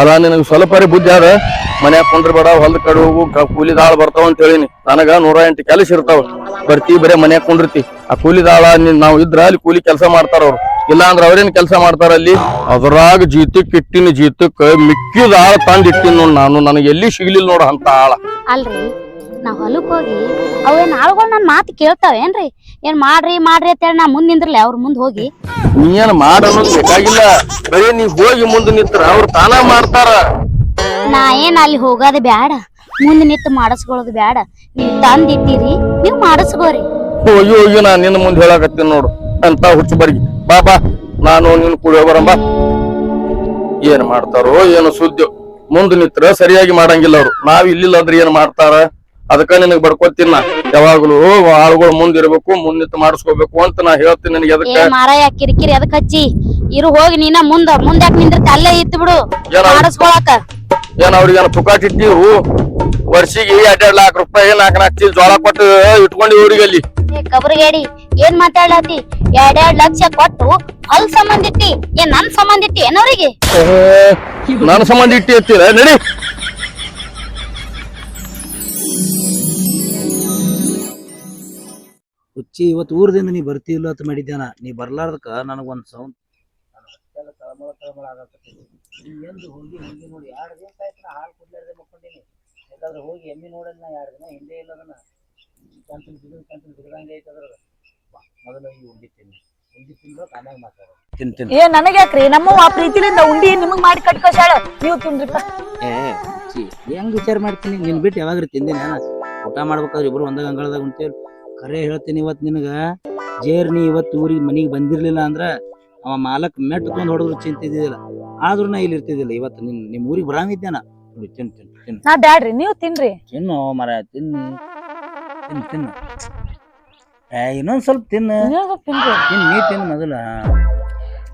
ಅಲ್ಲ, ನಿನಗೆ ಸ್ವಲ್ಪರಿ ಬುದ್ಧಿ ಅದ ಮನ್ಯಾಗ ಕುಂದ್ರಬೇಡ ಹೊಲದ ಕಡೆ ಹೋಗು ಕೂಲಿ ದಾಳ ಬರ್ತಾವ ಅಂತ ಹೇಳಿನಿ. ನನಗ ನೂರ ಎಂಟು ಕೆಲಸ ಇರ್ತಾವ. ಬರ್ತಿ, ಬರೇ ಮನ್ಯಾಗ ಕೊಂಡಿರ್ತಿ. ಆ ಕೂಲಿ ದಾಳ ನಾವು ನಾವ್ ಇದ್ರ ಅಲ್ಲಿ ಕೂಲಿ ಕೆಲಸ ಮಾಡ್ತಾರ ಅವ್ರು. ಇಲ್ಲ ಅಂದ್ರೆ ಅವ್ರೇನ್ ಕೆಲಸ ಮಾಡ್ತಾರ ಅಲ್ಲಿ? ಅದ್ರಾಗ ಜೀತಕ್, ಇಟ್ಟಿನ ಜೀತಕ್ ಮಿಕ್ಕಿದ ಆಳ ತಂದಿಟ್ಟಿನ ನೋಡ್ ನಾನು. ನನಗೆ ಎಲ್ಲಿ ಸಿಗ್ಲಿಲ್ಲ ನೋಡ ಅಂತ ಆಳ ಅಲ್ರಿ ನಾವ್ ಹೊಲಕ್ ಹೋಗಿ ಅವೇನ್ ಆಳ್ಗಳು ನನ್ನ ಮಾತು ಕೇಳ್ತಾವೇನ್ರಿ ಏನ್ ಮಾಡ್ರಿ ಮಾಡ್ರಿ ಅಂತ ಹೇಳಿ ನಾ ಮುಂದ್ ನಿಂದ್ರಲ್ಲ ಅವ್ರ ಮುಂದೆ ಹೋಗಿ. ನೀ ಏನ್ ಮಾಡ ಅನ್ನೋದ್ ಬೇಕಾಗಿಲ್ಲ. ಬರೀ ನೀ ಹೋಗಿ ಮುಂದೆ ನಿಂತ್ರ ಅವ್ರು ತಾನ ಮಾಡ್ತಾರ. ನಾ ಏನ್ ಅಲ್ಲಿ ಹೋಗೋದು ಬ್ಯಾಡ. ಮುಂದೆ ನಿಂತು ಮಾಡಿಸ್ಕೊಳ್ಳೋದು ಬ್ಯಾಡ. ನೀವ್ ತಂದಿದ್ದೀರಿ ನೀವ್ ಮಾಡಿಸ್ಕೋರಿ. ಹೋಗಿ ಹೋಗಿ ನಾ ನಿನ್ನ ಮುಂದೆ ಹೇಳಕತ್ತೀನಿ ನೋಡು. ಅಂತ ಹುಚ್ಚು ಬರ್ಗಿ ಬಾ ಬಾ. ನಾನು ನಿನ್ ಕೂಡ ಬರಂಬ ಏನ್ ಮಾಡ್ತಾರೋ ಏನು ಸುದ್ದಿ. ಮುಂದೆ ನಿಂತ್ರ ಸರಿಯಾಗಿ ಮಾಡಂಗಿಲ್ಲ ಅವ್ರು. ನಾವ್ ಇಲ್ಲಿಲ್ಲ ಅಂದ್ರೆ ಏನ್ ಮಾಡ್ತಾರ? ಅದಕ್ಕ ನಿನಗ್ ಬಡ್ಕೊತೀನಿ ಯಾವಾಗ್ಲೂ ಆಳುಗಳು ಮುಂದ್ ಇರ್ಬೇಕು ಮುಂದ್ ನಿಂತು ಮಾಡಿಸ್ಕೋಬೇಕು ಅಂತ ನಾ ಹೇಳ್ತೀನಿ ನಿನಗೆ ಏ ಅದಕ್ಕೆ. ಮಾರಾಯ ಕಿರಿಕಿರಿ ಅದಕ್ ಹಚ್ಚಿ. ಇರು ಹೋಗಿ ನೀನ ಮುಂದ ಮುಂದ್ಯಾಕ್ ಯಾಕೆ ನಿಂದಿರ್ತಿ? ಅಲ್ಲೇ ಇತ್ತು ಬಿಡು. ಏನ ಮಾಡಿಸ್ಕೊಳಕ. ಏನ್ ಅವ್ರಿಗೆ ಏನ್ ಹೂ ವರ್ಷಿಗೆ ಎರಡ್ ಲಾಖ ರೂಪಾಯಿ ನಾಲ್ಕು ನಾಲ್ಕು ಚೀಲ ಜೋಳ ಕೊಟ್ಟು ಇಟ್ಕೊಂಡಿ ಇವ್ರಿಗೆ ಅಲ್ಲಿ ಏ ಕಬ್ರಿಗೇಡಿ ಏನ್ ಮಾತಾಡ್ಲತಿ? ಎರಡೆರಡ್ ಲಕ್ಷ ಕೊಟ್ಟು ಅಲ್ ಸಂಬಂಧ ಇಟ್ಟಿ ಏನ್ ನನ್ ಸಂಬಂಧ ಇಟ್ಟಿ ಏನವ್ರಿಗೆ ನನ್ ಸಂಬಂಧ ಇಟ್ಟಿ ಎತ್ತೀರ ನಡಿ. ಹುಚ್ಚಿ ಇವತ್ತು ಊರದಿಂದ ನೀ ಬರ್ತಿಲ್ಲ ಅಂತ ಮಾಡಿದ್ದೇನ ನೀ ಬರ್ಲಾರ್ದಕ್ಕ ನನಗೊಂದು ಸೌಂಡ್ ತಳಮಳ ತಳಮಳ ಆಗತ್ತೈತಿ ನೀ ಎಂದು ಹೋಗಿ ಹೋಗಿ ನೋಡಿ. ಎರಡು ದಿವಸ ಆಯ್ತು ನಾ ಹಾಲು ಕುಡ್ಲಾರ್ದೆ ಮಕ್ಕೊಂಡೀನಿ. ಯಾಕಂದ್ರೆ ಹೋಗಿ ಎಮ್ಮಿ ನೋಡಲ್ಲ ನಾ ಎರಡು ದಿನ ಹಿಂದೆ ಇಲ್ಲ ಅದನ್ನ ಕಂತಿನ ಬಿಡು ಕಂತಿನ ಐತೆ ಮೊದಲು ಈ ಉಂಡಿ ತಿನ್ನಿ. ಉಂಡಿ ತಿಂದ್ರೆ ಆಮ್ಯಾಗ ಮಾತಾಡ. ತಿನ್ ತಿನ್. ಏ ನನಗ್ಯಾಕ್ರಿ ನಮ್ಮ ಆ ಪ್ರೀತಿಲಿಂದ ಉಂಡಿ ನಿಮಗ್ ಮಾಡಿ ಕಟ್ಕೋಶಾಳ ನೀವು ತಿನ್ರಿಪ್ಪ. ಏ ಹುಚ್ಚಿ ಹೆಂಗ್ ವಿಚಾರ ಮಾಡ್ತೀನಿ? ನಿನ್ ಬಿಟ್ಟು ಯಾವಾಗ್ರಿ ತಿಂದಿನಿ ನಾನು. ಊಟ ಮಾಡ್ಬೇಕಾದ್ರೆ ಇಬ್ರು ಒಂದಾಗ ಅಂಗಳದಾಗ ಉಂಟೇಳಿ ಖರೆ ಹೇಳ್ತೀನಿ ಇವತ್ತು ನಿನಗ. ಜೇರ್ನಿ ಇವತ್ತು ಊರಿಗೆ ಮನಿಗೆ ಬಂದಿರ್ಲಿಲ್ಲ ಅಂದ್ರ ಅವ ಮಾಲಕ್ ಮೆಟ್ ಹೊಡಿದ್ರು ಹೊಡೆದ್ರು ಚಿಂತಿದ್ದಿಲ್ಲ ಆದ್ರೂ ನಾ ಇಲ್ಲಿ ಇರ್ತಿದ್ದಿಲ್ಲ. ಇವತ್ತು ನಿನ್ ನಿಮ್ ಊರಿಗೆ ಬರಂಗಿದ್ದೇನ ನೋಡಿ ತಿನ್ ತಿನ್ ತಿನ್ ನಾ ಬ್ಯಾಡ್ರಿ ನೀವು ತಿನ್ರಿ. ತಿನ್ನು ಮರ ತಿನ್ನು. ತಿನ್ ತಿನ್ನು. ಏ ಇನ್ನೊಂದ್ ಸ್ವಲ್ಪ ತಿನ್ನು. ತಿನ್ ನೀ ತಿನ್ ಮೊದಲ.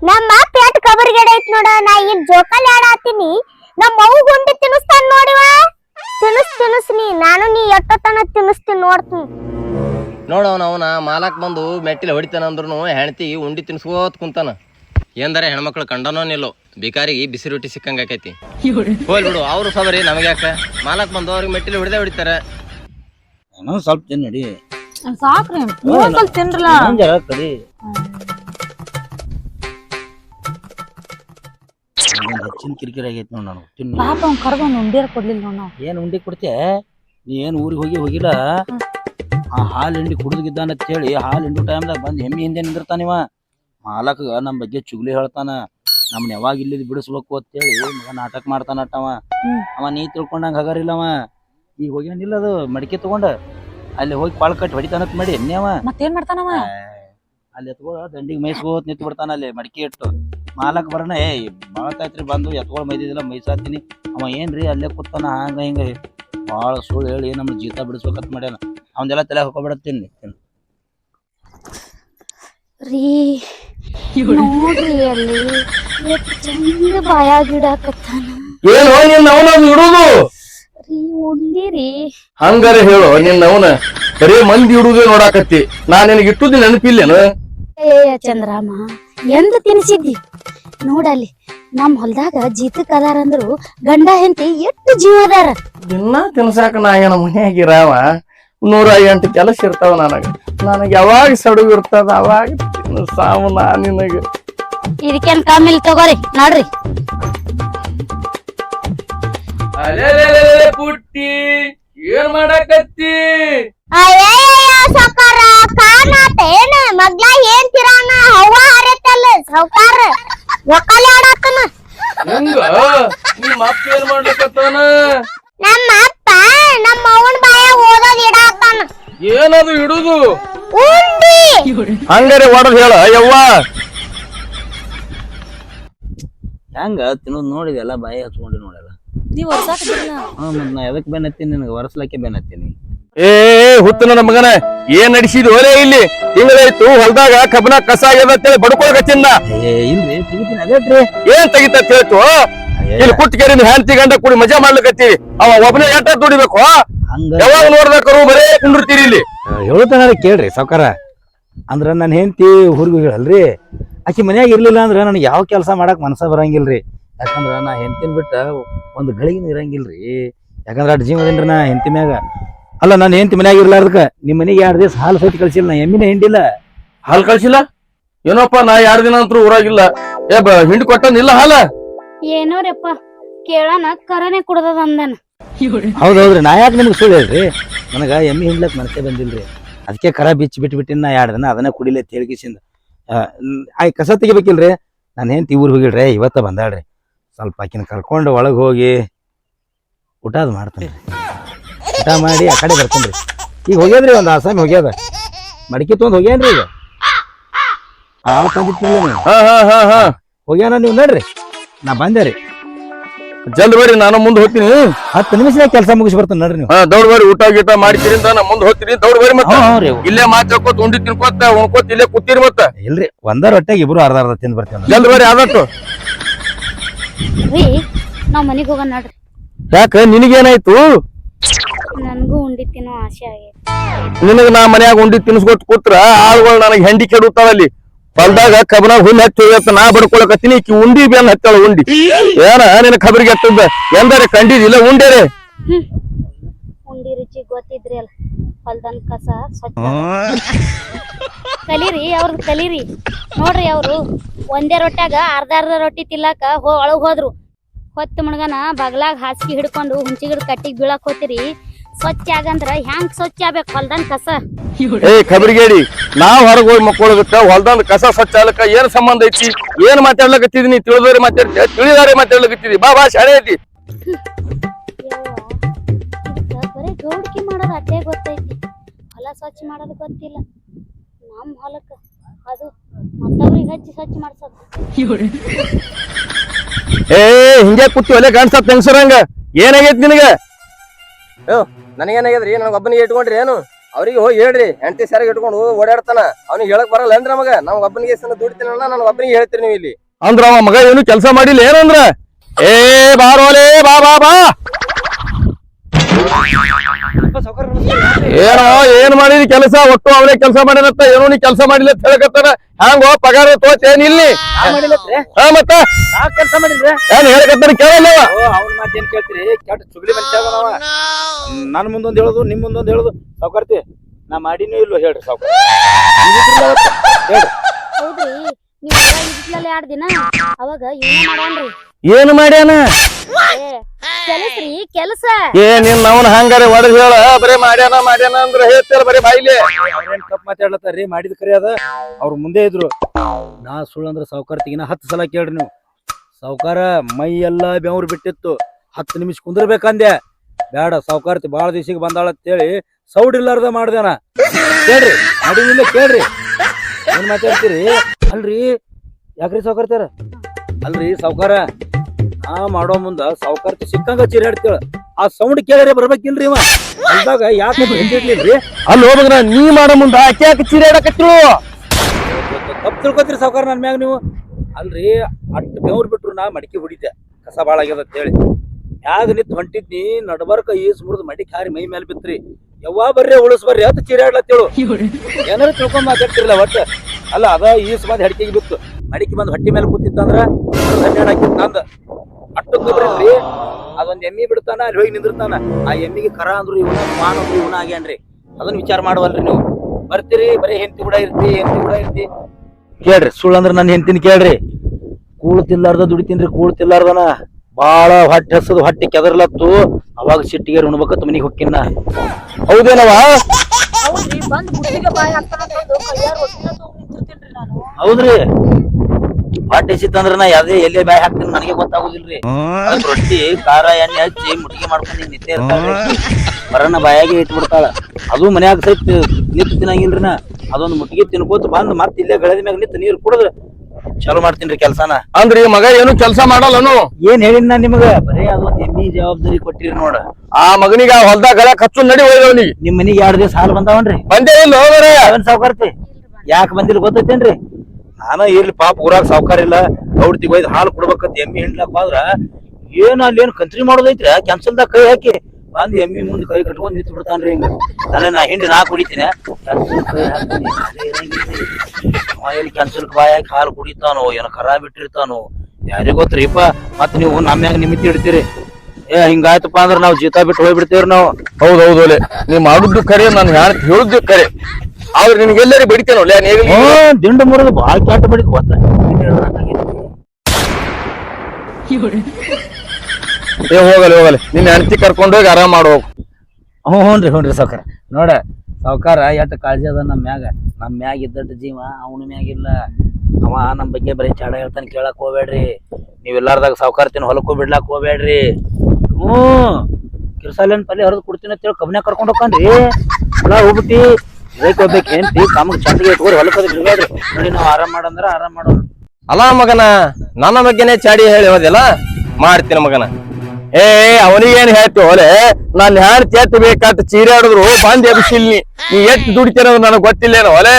ನಮ್ಮ ಪೇಟ್ ಕಬರ್ಗಡೆ ಐತ್ ನೋಡ ನಾ ಇಲ್ಲಿ ಜೋಕಾಲಿ ಆಡಾತೀನಿ ನಮ್ಮ ಅವ್ವ ಗುಂಡಿ ತಿನ್ನಿಸ್ತಾನ ನೋಡಿವ? ತಿನ್ನಿಸ್ ತಿನ್ನಿಸ್ ನೀ. ನಾನು ನೀ ಎಷ್ಟೊತ್ತನ ತಿನ್ನಿಸ್ತೀನಿ ನೋಡ್ತೀನಿ. ನೋಡವನ ಅವನ ಮಾಲಕ್ ಬಂದು ಮೆಟ್ಟಿಲು ಹೊಡಿತಾನ ಅಂದ್ರೂ ಹೆಣ್ತಿ ಉಂಡಿ ತಿನ್ಸ್ಕೋತ್ ಕುಂತಾನ. ಎಂದರೆ ಹೆಣ್ಮಕ್ಳು ಕಂಡನೋ ನಿಲ್ಲೋ? ಬಿಕಾರಿಗೆ ಬಿಸಿ ರೊಟ್ಟಿ ಸಿಕ್ಕಂಗ ಆಕೈತಿ. ಹೋಲ್ ಬಿಡು ಅವ್ರು ಸಬರಿ ಯಾಕೆ? ಮಾಲಕ್ ಬಂದು ಅವ್ರಿಗೆ ಮೆಟ್ಟಿಲು ಹೊಡೆದೇ ಹೊಡಿತಾರೆ. ಸ್ವಲ್ಪ ತಿನ್ನಡಿ ನಡಿ. ಸಾಕ್ರಿ. ನೀವು ಒಂದ್ ಸ್ವಲ್ಪ ತಿನ್ರಲ್ಲ. ಜರ ಕಡಿ. ಹೆಚ್ಚಿನ ಕಿರಿಕಿರಿ ಆಗೈತಿ ನೋಡ್ ನಾನು. ತಿನ್ನು. ಪಾಪ ಅವ್ನ್ ಕರ್ಗೊಂಡ್ ಉಂಡಿಯರ್ ಕೊಡ್ಲಿಲ್ಲ ನೋಡ್ ನಾವ್. ಏನ್ ಉಂಡಿ ಕೊಡ್ತೀಯ? ನೀ ಏನ್ ಊರಿಗೆ ಹೋಗಿ ಹೋಗಿಲ್ಲ? ಆ ಹಾಲು ಹಿಂಡಿ ಕುಡಿದ್ಗಿದ್ದಾನ ಅಂತ ಹೇಳಿ ಹಾಲು ಹಿಂಡು ಟೈಮ್ದಾಗ ಬಂದ್ ಹೆಮ್ಮಿ ಹಿಂದೆ ನಿಂದಿರ್ತಾನಿವ ಮಾಲಕ್ಗ ನಮ್ಮ ಬಗ್ಗೆ ಚುಗ್ಲಿ ಹೇಳ್ತಾನ. ನಮ್ನ ಯಾವಾಗ ಇಲ್ಲಿ ಬಿಡಿಸ್ಬೇಕು ಅಂತೇಳಿ ಮಗ ನಾಟಕ ಮಾಡ್ತಾನ ಅವ. ಅವ ನೀ ತಿಳ್ಕೊಂಡಂಗ ಹಗರಿಲ್ಲವ ಈಗ ಹೋಗ್ಯಾನಿಲ್ಲ ಅದು ಮಡಿಕೆ ತಗೊಂಡ. ಅಲ್ಲಿ ಹೋಗಿ ಪಾಳ್ ಕಟ್ಟಿ ಹೊಡಿತಾನತ್ ಮಾಡಿ ಅವ. ಮತ್ತೇನ್ ಮಾಡ್ತಾನವ? ಅಲ್ಲಿ ಎತ್ಕೊಳ ದಂಡಿಗೆ ಮೈಸ್ಕೋತ್ ನಿಂತು ಬಿಡ್ತಾನ ಅಲ್ಲಿ ಮಡಿಕೆ ಇಟ್ಟು. ಮಾಲಕ್ ಬರೋಣ ಏ ಬಾಳತಾಯ್ತ್ರಿ ಬಂದು ಎತ್ಕೊಳ್ ಮೈದಿದಿಲ್ಲ ಮೈಸಾತೀನಿ. ಅವ ಏನ್ರಿ ಅಲ್ಲೇ ಕೂತಾನ ಹಂಗ ಹಿಂಗ. ಭಾಳ ಸುಳ್ಳು ಹೇಳಿ ನಮ್ಮ ಜೀತ ಬಿಡಿಸ್ಬೇಕಂತ ಮಾಡ್ಯಾನ. ಅವನ್ದೆಲ್ಲ ತಲೆ ಹಾಕೊಬಿಡತ್ತೀನಿ ರೀ ನೋಡ್ರಿ ಅಲ್ಲಿ ಎಷ್ಟ್ ಚಂದ ಬಾಯಾಗಿಡಾಕತ್ತಾನ ಏನು ನಿನ್ನ ಅವನದು ಇಡುದು? ರೀ ಉಂಡಿರಿ ಹಂಗಾರೆ ಹೇಳು ನಿನ್ನ ಅವನ ಬರೀ ಮಂದಿ ಇಡುದೇ ನೋಡಾಕತ್ತಿ. ನಾ ನಿನಗೆ ಇಟ್ಟುದಿ ನೆನಪಿಲ್ಲೇನು? ಏ ಚಂದ್ರಾಮ ಎಂದ ತಿನ್ಸಿದ್ದಿ? ನೋಡಲ್ಲಿ ನಮ್ ಹೊಲ್ದಾಗ ಜೀತಕ್ ಅದಾರ ಅಂದ್ರು ಗಂಡ ಹೆಂಡತಿ ಎಷ್ಟು ಜೀವ ಅದಾರ. ದಿನ ತಿನ್ಸಾಕ ನಾ ಏನ ಮನ್ಯಾಗಿರಾವ ನೂರ ಎಂಟು ಕೆಲಸ ಇರ್ತಾವ ನನಗ. ನನಗೆ ಯಾವಾಗ ಸಡುಗು ಇರ್ತದ ಅವಾಗ ಸಾವು ನಾ ನಿನಗ. ಇದಕ್ಕೇನ್ ಕಮ್ಮಿಲ್ ತಗೋರಿ ನೋಡ್ರಿ. ಪುಟ್ಟಿ ಏನ್ ಮಾಡಕತ್ತಿ? ಕಾನಾತ ಏನ ಮಗ್ಲ ಏನ್ ತಿರಾನ ಹವ್ವ ಸೌಕಾರ ಜೋಕಾಲಿ ಆಡಾತನ ಹೆಂಗ? ನಿಮ್ಮ ಅಪ್ಪ ಏನ್ ಮಾಡ್ಲಿಕತ್ತಾನ? ನಮ್ಮ ಅವನ ಬಾಯ ಓದೋದ್ ಇಡಾತಾನ ಏನದು ಇಡುದು ಉಂಡಿ. ಹಂಗಾರೆ ಒಡದ್ ಹೇಳ ಯವ್ವ. ಹೆಂಗ ತಿನ್ನೋದು ನೋಡಿದೆಲ್ಲ ಬಾಯಿ ಹಚ್ಕೊಂಡು ನೋಡಲ್ಲ ನೀವ್ ಹೊರ್ಸಾಕತ್ತಿರಲ್ಲ ಹಾ ಮತ್ ನಾ ಎದಕ್ ಬೆನ್ನತ್ತೀನಿ ನಿನಗೆ? ಒರೆಸ್ಲಕ್ಕೆ ಬೆನ್ನತ್ತೀನಿ ಏ ಹುತ್ತ ನನ್ನ ಮಗನ ಏನ್ ನಡಿಸಿದ್ ಓಲೇ ಇಲ್ಲಿ? ತಿಂಗಳಾಯ್ತು ಹೊಲ್ದಾಗ ಕಬ್ಬನ ಕಸ ಆಗ್ಯದ ಅಂತೇಳಿ ಬಡ್ಕೊಳಕತ್ತಿನ ಏ ಇಲ್ರಿ ತೆಗಿತೀನಿ ಅದೇಟ್ರಿ ಏನ್ ತೆಗಿತ ಹೇಳ್ತು ಇಲ್ಲಿ ಕುಟ್ಟಿಗೆರಿ ಹ್ಯಾಂತಿ ಗಂಡ ಕೂಡಿ ಮಜಾ ಮಾಡ್ಲಿಕತ್ತೀವಿ ಅವ ಒಬ್ಬನೇ ಎಂಟ ದುಡಿಬೇಕು ಹಂಗ ಯಾವಾಗ ನೋಡ್ಬೇಕಾರು? ಬರೇ ಕುಂಡಿರ್ತೀರಿ ಇಲ್ಲಿ. ಹೇಳುತ್ತಾನ ಕೇಳ್ರಿ ಸಾವ್ಕಾರ. ಅಂದ್ರ ನನ್ನ ಹೆಂಡತಿ ಊರಿಗೆ ಹೋಗಿಳಲ್ರಿ ಆಕಿ ಮನ್ಯಾಗ ಇರ್ಲಿಲ್ಲ ಅಂದ್ರ ನನಗೆ ಯಾವ ಕೆಲಸ ಮಾಡಕ್ ಮನಸ ಬರಂಗಿಲ್ರಿ. ಯಾಕಂದ್ರ ನಾ ಹೆಂಡತಿನ ಬಿಟ್ಟ ಒಂದ್ ಗಳಿಗಿನ ಇರಂಗಿಲ್ರಿ. ಯಾಕಂದ್ರ ಅಡ್ ಜೀವದೇನ್ರಿ ನಾ ಹೆಂಡತಿ ಮ್ಯಾಗ ಅಲ್ಲ ನಾನು ಹೆಂಡತಿ ಮನ್ಯಾಗ ಇರ್ಲಾರ್ದಕ್ಕ ನಿಮ್ ಮನೆಗೆ ಎರಡು ದಿವಸ ಹಾಲು ಸಹಿತ ಕಳ್ಸಿಲ್ಲ ನಾ ಎಮ್ಮಿನ ಹಿಂಡಿಲ್ಲ. ಹಾಲ್ ಕಳ್ಸಿಲ್ಲ? ಏನೋಪ್ಪ ನಾ ಎರಡ್ ದಿನ ಅಂತೂ ಊರಾಗಿಲ್ಲ. ಏ ಬ ಕೊಟ್ಟ ಕೊಟ್ಟನಿಲ್ಲ ಹಾಲ? ಏನೋರಪ್ಪ ಕೇಳಣ ಕರನೆ ಕುಡ್ದದ ಅಂದನ. ಹೌದೌದ್ರಿ ನಾ ಯಾಕೆ ನಿಮ್ಗೆ ಸುಳ್ಳು ಹೇಳ್ರಿ? ನನಗೆ ಎಮ್ಮಿ ಹಿಂಡ್ಲಕ್ ಮನಸ್ಸೇ ಬಂದಿಲ್ರಿ. ಅದಕ್ಕೆ ಕರ ಬಿಚ್ಚಿ ಬಿಟ್ಟು ಬಿಟ್ಟಿನ ನಾ ಎರಡು ದಿನ ಅದನ್ನ ಕುಡಿಲೆ ತೇಳ್ಗಿಸಿಂದ. ಆಯ್ ಕಸ ತೆಗಿಬೇಕಿಲ್ರಿ? ನಾನು ಹೆಂಡತಿ ಊರಿಗೆ ಹೋಗಿಲ್ರಿ ಇವತ್ತ ಬಂದಾಳ್ರಿ. ಸ್ವಲ್ಪ ಆಕಿನ ಕರ್ಕೊಂಡು ಒಳಗೆ ಹೋಗಿ ಊಟ ಅದು ಮಾಡ್ತಾನೆ ಊಟ ಮಾಡಿ ಆ ಕಡೆ ಬರ್ತಾನ್ರಿ. ಈಗ ಹೋಗ್ಯದ್ರಿ ಒಂದು ಆಸಾಮಿ ಹೋಗ್ಯದ? ಮಡಿಕೆ ತೊಗೊಂಡು ಹೋಗ್ಯಾನ್ರಿ ಈಗ? ಆ ತಂದಿಟ್ಟಿಲ್ಲ ನೀವು ಹಾ ಹಾ ಹಾ ಹಾ. ಹೋಗ್ಯಾನ ನೀವು ನೋಡ್ರಿ. ನಾ ಬಂದೆ ರೀ. ಜಲ್ದಿ ಬರ್ರಿ ನಾನು ಮುಂದೆ ಹೋಗ್ತೀನಿ. ಹತ್ತು ನಿಮಿಷ ಕೆಲಸ ಮುಗಿಸಿ ಬರ್ತಾನೆ ನೋಡ್ರಿ ನೀವು. ಹಾ ದೌಡ್ ಬರ್ರಿ ಊಟ ಗೀಟ ಮಾಡ್ತೀರಿ ಅಂತ ನಾ ಮುಂದೆ ಹೋಗ್ತೀನಿ. ದೌಡ್ ಬರ್ರಿ ಮತ್ತೆ. ರೀ. ಇಲ್ಲೇ ಮಾತಾಡ್ಕೋತ ಉಂಡಿ ತಿನ್ಕೋತ ಉಣ್ಕೋತ ಇಲ್ಲೇ ಕೂತೀರಿ ಮತ್ತೆ. ಇಲ್ರಿ ಒಂದ ರೊಟ್ಟೆಗೆ ಇಬ್ರು ಅರ್ಧ ಅರ್ಧ ತಿಂದು ಬರ್ತೀವಿ ಜಲ್ದಿ ಬರ್ರಿ ಆದಟ್ಟು ರೀ ನಾವ್ ಮನಿಗ್ ಹೋಗೋಣ ನಡ್ರಿ. ಯಾಕ ನಿನಗೇನಾಯ್ತು? ನನ್ಗೂ ಉಂಡಿ ತಿನ್ನೋ ಆಸೆ ಆಗೈತಿ. ನಿನಗ ನಾ ಮನ್ಯಾಗ ಉಂಡಿ ತಿನ್ಸ್ಕೊಟ್ ಕೂತ್ರ ಆಳುಗಳು ನನಗೆ ಹೆಂಡಿ ಕೆಡುತ್ತಾಳ ಅಲ್ಲಿ ಹೊಲ್ದಾಗ ಕಬ್ನಾಗ ಹುಲ್ ಹಚ್ಚಿ ನಾ ಬಡ್ಕೊಳಕತ್ತೀನಿ. ಈಕಿ ಉಂಡಿ ಬೇನ್ ಹತ್ತಾಳ ಉಂಡಿ. ಏನ ನಿನ್ನ ಖಬರಿಗೆ ಹತ್ತದ ಎಂದರೆ ಕಂಡಿದಿಲ್ಲ ಉಂಡೇರೆ ಉಂಡಿ ರುಚಿ ಗೊತ್ತಿದ್ರಿ ಅಲ್ಲ. ಹೊಲ್ದನ್ ಕಸ ಸ್ವಚ್ಛ. ಕಲೀರಿ ಅವ್ರದ್ ಕಲೀರಿ. ನೋಡ್ರಿ ಅವ್ರು ಒಂದೇ ರೊಟ್ಟಾಗ ಅರ್ಧ ಅರ್ಧ ರೊಟ್ಟಿ ತಿಲ್ಲಾಕ ಹೋ ಒಳಗ್ ಹೋದ್ರು. ಹೊತ್ತು ಮುಣಗನ ಬಗ್ಲಾಗ ಹಾಸಿಗೆ ಹಿಡ್ಕೊಂಡು ಹುಂಚಿ ಗಿಡ ಕಟ್ಟಿಗೆ ಬೀಳಕ್ ಹೋತಿರಿ. ಸ್ವಚ್ಛ ಆಗಂದ್ರ ಹ್ಯಾಂಗ್ ಸ್ವಚ್ಛ ಆಗ್ಬೇಕು? ಹೊಲ್ದನ್ ಕಸ. ಏ ಕಬರಿಗೇಡಿ ನಾವ್ ಹೊರಗ್ ಹೋಗಿ ಮಕ್ಕೊಳಗತ್ತ ಹೊಲ್ದಂದ್ ಕಸ ಸ್ವಚ್ಛ ಆಗ್ಲಕ್ಕ ಏನ್ ಸಂಬಂಧ ಐತಿ? ಏನ್ ಮಾತಾಡ್ಲಕತ್ತಿದ್ ನೀ ತಿಳಿದವ್ರೆ ಮಾತಾಡ್ತಿ ತಿಳಿದಾರೆ ಮಾತಾಡ್ಲಕತ್ತಿದಿ ಬಾ ಬಾ ಶಾಣೆ ಐತಿ. ಬರೀ ಗೌಡ್ಕಿ ಮಾಡೋದು ಅಟ್ಟೆ ಗೊತ್ತೈತಿ. ಹೊಲ ಸ್ವಚ್ಛ ಮಾಡೋದು ಗೊತ್ತಿಲ್ಲ. ನಮ್ ಹೊಲಕ್ಕ ಅದು ಮತ್ತವ್ರಿಗೆ ಹಚ್ಚಿ ಸ್ವಚ್ಛ ಮಾಡ್ಸೋದು. ಏ ಹಿಂಗೆ ಕೂತಿ ಒಲೆ ಕಾಣಿಸತ್ ಹೆಂಗಸರಂಗ ಏನಾಗೈತಿ ನಿನಗ? ನನಗೇನಾಗ್ಯದ್ರಿ? ನನಗೆ ಒಬ್ಬನಿಗೆ ಇಟ್ಕೊಂಡ್ರಿ ಏನು? ಅವ್ರಿಗೆ ಹೋಗಿ ಹೇಳ್ರಿ. ಹೆಂಡತಿ ಸರಿಯಾಗಿ ಇಟ್ಕೊಂಡು ಓಡಾಡ್ತಾನ. ಅವ್ನಿಗೆ ಹೇಳಕ್ ಬರಲ್ಲ ಏನ್ರಿ ನಮಗ? ನಮ್ಗೆ ಒಬ್ಬನಿಗೆ ಸಣ್ಣ ದುಡಿತೀನಲ್ಲ ನನ್ ಒಬ್ಬನಿಗೆ ಹೇಳ್ತೀರಿ ನೀವು ಇಲ್ಲಿ. ಅಂದ್ರ ಅವ ಮಗ ಏನು ಕೆಲಸ ಮಾಡಿಲ್ಲ ಏನಂದ್ರ? ಏ ಬಾರೋಲೆ ಬಾ ಬಾ ಬಾ. ಏನೋ ಏನ್ ಮಾಡಿದ್ರಿ ಕೆಲಸ? ಒಟ್ಟು ಅವನೇ ಕೆಲಸ ಮಾಡಿರತ್ತ ಏನೋ ನೀ ಕೆಲಸ ಮಾಡಿಲ್ಲ ಅಂತ ಹೇಳಕತ್ತಾನ? ಹ್ಯಾಂಗೋ ಪಗಾರ ಏನ್ ಇಲ್ಲಿ? ಹಾ ಮತ್ತ? ಕೆಲಸ ಮಾಡಿದ್ರೆ ಏನ್ ಹೇಳಕತ್ತಾರ ಕೇಳಲ್ಲ ಅವ್ನ ಮಾತು ಏನ್ ಕೇಳ್ತೀರಿ? ಕೆಟ್ಟ ಚುಗ್ಲಿ ಮನುಷ್ಯ ಅದನವ ನನ್ನ ಮುಂದೊಂದ್ ಹೇಳುದು ನಿಮ್ ಮುಂದೊಂದ್ ಹೇಳುದು. ಸಾವುಕಾರ್ತಿ ನಾ ಮಾಡಿನೂ ಇಲ್ವೋ ಹೇಳ್ರಿ ಸಾವುಕಾರ ಏನು ಹೌದ್ರಿ ನೀವ್ ಎರಡ್ ದಿನ? ಅವಾಗ ಇವನೇ ಮಾಡಾನ್ರಿ? ಏನ್ ಮಾಡ್ಯಾನ? ಏ ಕೆಲಸ ಏ ನಿನ್ ಅವನ್ ಹಂಗಾರೆ ಹೊಡೆದ್ ಹೇಳ. ಬರೇ ಮಾಡ್ಯಾನ ಮಾಡ್ಯಾನ ಅಂದ್ರ ಹೇಳ್ತಾರ ಬರೇ ಬಾಯಿಲೆ. ಅವ್ರೇನ್ ತಪ್ಪು ಮಾತಾಡ್ಲತ್ತಾರ್ರಿ ಮಾಡಿದ ಕರೆ ಅದ. ಅವ್ರ ಮುಂದೆ ಇದ್ರು. ನಾ ಸುಳ್ಳು ಅಂದ್ರೆ ಸಾವುಕಾರ್ತಿಗಿನ ಹತ್ತು ಸಲ ಕೇಳ್ರಿ ನೀವು. ಸಾವುಕಾರ ಮೈ ಎಲ್ಲ ಬೆವ್ರು ಬಿಟ್ಟಿತ್ತು. ಹತ್ತು ನಿಮಿಷ ಕುಂದಿರ್ಬೇಕಂದೆ. ಬೇಡ ಸಾವುಕಾರ್ತಿ ಬಾಳ ದಿವಸಿಗೆ ಬಂದಾಳ ಅಂತೇಳಿ ಸೌಡ್ ಇಲ್ಲಾರ್ದ ನಾ ಕೇಳ್ರಿ ನಡಿನಿಲ್ಲ ಕೇಳ್ರಿ. ಏನ್ ಮಾತಾಡ್ತೀರಿ? ಅಲ್ರಿ ಯಾಕ್ರಿ ಸಾವುಕಾರ್ತಾರ ಅಲ್ರಿ ಸಾವುಕಾರ. ನಾ ಮಾಡೋ ಮುಂದ ಸಾವುಕಾರ್ತಿ ಸಿಕ್ಕಂಗ ಚೀರಾಡ್ತೇಳ ಆ ಸೌಂಡ್ ಕೇಳಿದ್ರೆ ಬರ್ಬೇಕಿಲ್ರಿ ಇವ? ಅಂದಾಗ ಯಾಕೆ ಹಿಂದಿರ್ಲಿಲ್ರಿ ಅಲ್ಲಿ ಹೋಗ್ರ ನೀ ಮಾಡೋ ಮುಂದ ಆಕೆ ಯಾಕೆ ಚೀರಾಡಕತ್ರು ತಪ್ಪು ತಿಳ್ಕೊತೀರಿ ಸಾವುಕಾರ ನನ್ನ ಮ್ಯಾಗ ನೀವು. ಅಲ್ರಿ ಅಟ್ ಬೆವ್ರು ಬಿಟ್ರು ನಾ ಮಡಿಕೆ ಹೊಡಿತೆ ಕಸ ಭಾಳ ಆಗ್ಯದ ಅಂತೇಳಿ ಯಾಗ ನಿತ್ ಹೊಂಟಿದ್ನಿ ನಡ್ಬರ್ಕ ಈಸ್ ಮುರಿದು ಮಡಿಕೆ ಹಾರಿ ಮೈ ಮೇಲೆ ಬಿತ್ರಿ. ಯಾವ ಬರ್ರಿ ಉಳಿಸ್ ಬರ್ರಿ ಅಂತ ಚೀರಾಡ್ಲತ್ತೇಳು ಏನಾರ ತಿಳ್ಕೊಂಡ್ ಮಾತಾಡ್ತಿರಲ್ಲ ಒಟ್ಟ. ಅಲ್ಲ ಅದ ಈಸ್ ಬಂದ್ ಹಡಿಕೆಗೆ ಬಿತ್ತು. ಮಡಿಕೆ ಬಂದ್ ಹೊಟ್ಟಿ ಮೇಲೆ ಕೂತಿತ್ತಂದ್ರ ಹನ್ನೆರಡು ಹಾಕಿತ್ತು ನಂದ. ಬರ್ರಿ ಅದೊಂದ್ ಎಮ್ಮಿ ಬಿಡ್ತಾನ ಅಲ್ಲಿ ಹೋಗಿ ನಿಂದಿರ್ತಾನ. ಆ ಎಮ್ಮಿಗೆ ಕರ ಅಂದ್ರು ಇವನ ಮಾನ ಅಂದ್ರು ಇವನ ಆಗ್ಯಾನ್ರಿ ಅದನ್ನ ವಿಚಾರ ಮಾಡವಲ್ರಿ ನೀವು. ಬರ್ತೀರಿ ಬರೀ ಹೆಂಡತಿ ಕೂಡ ಇರ್ತಿ ಹೆಂಡತಿ ಕೂಡ ಇರ್ತಿ. ಕೇಳ್ರಿ ಸುಳ್ಳು ಅಂದ್ರೆ ನನ್ನ ಹೆಂಡತಿನ ಕೇಳ್ರಿ. ಕೂಳು ತಿಲ್ಲಾರ್ದ ದುಡಿತೀನ್ರಿ ಕೂಳು ತಿಲ್ಲಾರ್ದನ. ಬಾಳ ಹೊಟ್ಟೆ ಹಸದು ಹೊಟ್ಟೆ ಕೆದರ್ಲತ್ತು. ಅವಾಗ ಸಿಟ್ಟಿಗೆ ಉಣ್ಬೇಕತ್ತ ಮನಿಗೆ ಹೊಕ್ಕಿನ ಹೌದೇನವ ಹೌದ್ರಿ ಬಂದ್ ಬುಟ್ಟಿಗೆ ಬಾಯಿ ಹಾಕ್ತಾನ ಅಂತಂದು ಕೈಯಾರ ರೊಟ್ಟಿನ ತಗೊಂಡ್ ನಿಂತಿರ್ತೀನ್ರಿ ನಾನು. ಹೌದ್ರಿ. ಹೊಟ್ಟೆ ಸಿತ್ತಂದ್ರ ನಾ ಯಾವ್ದೇ ಎಲ್ಲಿ ಬಾಯಿ ಹಾಕ್ತೀನಿ ನನಗೆ ಗೊತ್ತಾಗುದಿಲ್ರಿ. ರೊಟ್ಟಿ ಖಾರ ಎಣ್ಣೆ ಹಚ್ಚಿ ಮುಟ್ಟಿಗೆ ಮಾಡ್ಕೊಂಡು ನಿತ್ಯ ಇರ್ತಾಳ್ರಿ. ಬರನ ಬಾಯಾಗೆ ಇಟ್ಬಿಡ್ತಾಳ. ಅದು ಮನ್ಯಾಗ ಸಹಿತ ನಿತ್ತು ತಿನ್ನಂಗಿಲ್ರಿ ನಾ ಅದೊಂದು ಮುಟ್ಟಿಗೆ ತಿನ್ಕೋತ ಬಂದ್ ಮತ್ತೆ ಇಲ್ಲೇ ಗಳದ ಮ್ಯಾಗ ನಿಂತ ನೀರ್ ಕುಡಿದ್ರ ಚಲೋ ಮಾಡ್ತೀನ್ರಿ ಕೆಲ್ಸಾನ. ಅಂದ್ರ ಈ ಮಗ ಏನು ಕೆಲಸ ಮಾಡಲ್ಲನು? ಏನ್ ಹೇಳಿನ ನಾ ನಿಮಗ? ಬರೀ ಅದೊಂದ್ ಎಮ್ಮಿ ಜವಾಬ್ದಾರಿ ಕೊಟ್ಟಿರಿ ನೋಡ. ಆ ಮಗನಿಗೆ ಆ ಹೊಲ್ದಾಗ ಗಳೆ ಕಚ್ಚು ನಡಿ ಹೋಗಿ ನಿಮ್ ಮನಿಗೆ ಎರಡ್ ದಿವಸ ಹಾಲು ಬಂದಾವನ್ರಿ? ಬಂದೇ ಇಲ್ಲ ಹೋಗ್ರಿ ಅವನ್ ಸಾವುಕಾರ್ತಿ? ಯಾಕೆ ಬಂದಿಲ್ಲ ಗೊತ್ತೈತೇನ್ರಿ? ನಾನು ಇರ್ಲಿ ಪಾಪ ಊರಾಗ ಸಾವುಕಾರ ಇಲ್ಲ ಗೌಡ್ತಿಗೆ ಒಯ್ದು ಹಾಲು ಕೊಡ್ಬೇಕಂತ ಎಮ್ಮಿ ಹಿಂಡ್ಲಪ್ಪ ಅಂದ್ರ, ಏನ್ ಅಲ್ಲಿ ಏನ್ ಕಂತ್ರಿ ಮಾಡೋದೈತ್ರಿ? ಕ್ಯಾನ್ಸಲ್ದಾಗ ಕೈ ಹಾಕಿ, ಬಂದು ಎಮ್ಮಿ ಮುಂದೆ ಕೈ ಕಟ್ಕೊಂಡ್ ನಿಂತು ಬಿಡ್ತಾನ್ರಿ ಹಿಂಗ. ನಾನು ನಾ ಹಿಂಡಿ ನಾ ಕುಡಿತೀನಿ. ಎಲ್ಲಿ ಕ್ಯಾನ್ಸಲ್ ಬಾಯ್ ಹಾಕಿ ಹಾಲು ಕುಡಿತಾನೋ, ಏನೋ ಖರಾ ಬಿಟ್ಟಿರ್ತಾನೋ ಯಾರಿಗ್ ಗೊತ್ತ್ರಿಪ್ಪ ಮತ್ ನೀವು ನಮ್ಯಾಗ ನಿಮಿತ್ತಿ ಇಡ್ತೀರಿ. ಏ, ಹಿಂಗಾಯ್ತಪ್ಪ ಅಂದ್ರ ನಾವ್ ಜೀತ ಬಿಟ್ಟು ಹೋಗ್ಬಿಡ್ತೇವ್ರಿ ನಾವು. ಹೌದ್ ಹೌದು ಒಲೆ. ನೀ ಮಾಡುದು ಕರೆ, ನಾನು ಹೇಳ್ತ ಹೇಳುದು ಖರೆ ಆದ್ರೆ ನಿನ್ಗೆ ಎಲ್ಲರೂ ಬಡಿತೇನೋ ಲೇ ನೀ ಹ್ಮ್ ದಿಂಡು ಮುರಿದು ಬಾಳ ಕೆಟ್ಟ ಬಡಿದ್ ಗೊತ್ತ? ಏ ಹೋಗಲಿ ಹೋಗಲಿ. ನಿನ್ನ ಹೆಂಡತಿ ಕರ್ಕೊಂಡು ಹೋಗಿ ಆರಾಮ್ ಮಾಡೋಗು ಹ್ಞೂ ಹ್ಞೂನ್ರಿ ರೀ ಸಾವ್ಕಾರ. ನೋಡ ಸಾವ್ಕಾರ ಎಷ್ಟು ಕಾಳಜಿ ಅದ ನಮ್ಮ ಮ್ಯಾಗ. ನಮ್ಮ ಮ್ಯಾಗ ಇದ್ದಟ್ಟು ಜೀವ ಅವನ ಮ್ಯಾಗಿಲ್ಲ ಅವ ನಮ್ಮ ಬಗ್ಗೆ ಬರೀ ಚಾಡ ಹೇಳ್ತಾನೆ ಕೇಳಕ್ ಹೋಗ್ಬೇಡ್ರಿ. ನೀವೆಲ್ಲಾರ್ದಾಗ ಎಲ್ಲಾರ್ದಾಗ ತಿನ್ನು ಹೊಲಕ್ಕೂ ಬಿಡ್ಲಾಕ್ ಹೋಗ್ಬೇಡ್ರಿ. ಹ್ಞೂ ಕಿರ್ಸಾಲಿನ ಪಲ್ಲೆ ಹರಿದು ಕೊಡ್ತೀನಿ ಅಂತೇಳಿ ಕಬ್ನ್ಯಾಗ ಕರ್ಕೊಂಡು ರೀ. ಹೊಲ ಹೋಗ್ಬಿಟ್ಟಿ. ಮಾಡೋರು. ಅಲ್ಲ ಮಗನ, ನನ್ನ ಬಗ್ಗೆನೇ ಚಾಡಿ ಹೇಳಿ ಹೋದಿಲ್ಲ? ಮಾಡ್ತೀನಿ ಮಗನ. ಏ ಅವನಿಗೇನ್ ಹೋಲೆ? ಒಲೆ ನಾನು ಚೇತ್ ಬೇಕಾದ ಚೀರೆ ಚೀರಾಡಿದ್ರು ಬಂದ್ ಎಬ್ಸಿಲ್ ನೀ ನೀ ಎತ್ತು ನನಗ್ ನನಗೆ ಗೊತ್ತಿಲ್ಲೇನೋ ಒಲೆ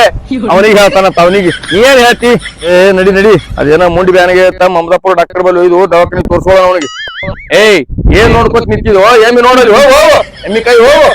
ಅವನಿಗೆ ಹೇಳ್ತಾನ ಅವನಿಗೆ. ಏನ್ ಹೇಳ್ತಿ? ಏ, ನಡಿ ನಡಿ. ಅದೇನೋ ಮುಂಡಿ ಬ್ಯಾನಿಗೆ ತಮ್ಮ ಮಮದಾಪುರ ಡಾಕ್ಟರ್ ಬಲ್ಲಿ ಒಯ್ದು ದವಾಖಾನೆ ತೋರ್ಸೋಣ ಅವನಿಗೆ. ಏಯ್, ಏನ್ ನೋಡ್ಕೊತ ನಿಂತಿದ್ವೋ ಎಮ್ಮಿ ಹೋಗು ಹೋಗು. ಎಮ್ಮಿ ಕೈ, ಹೋಗು.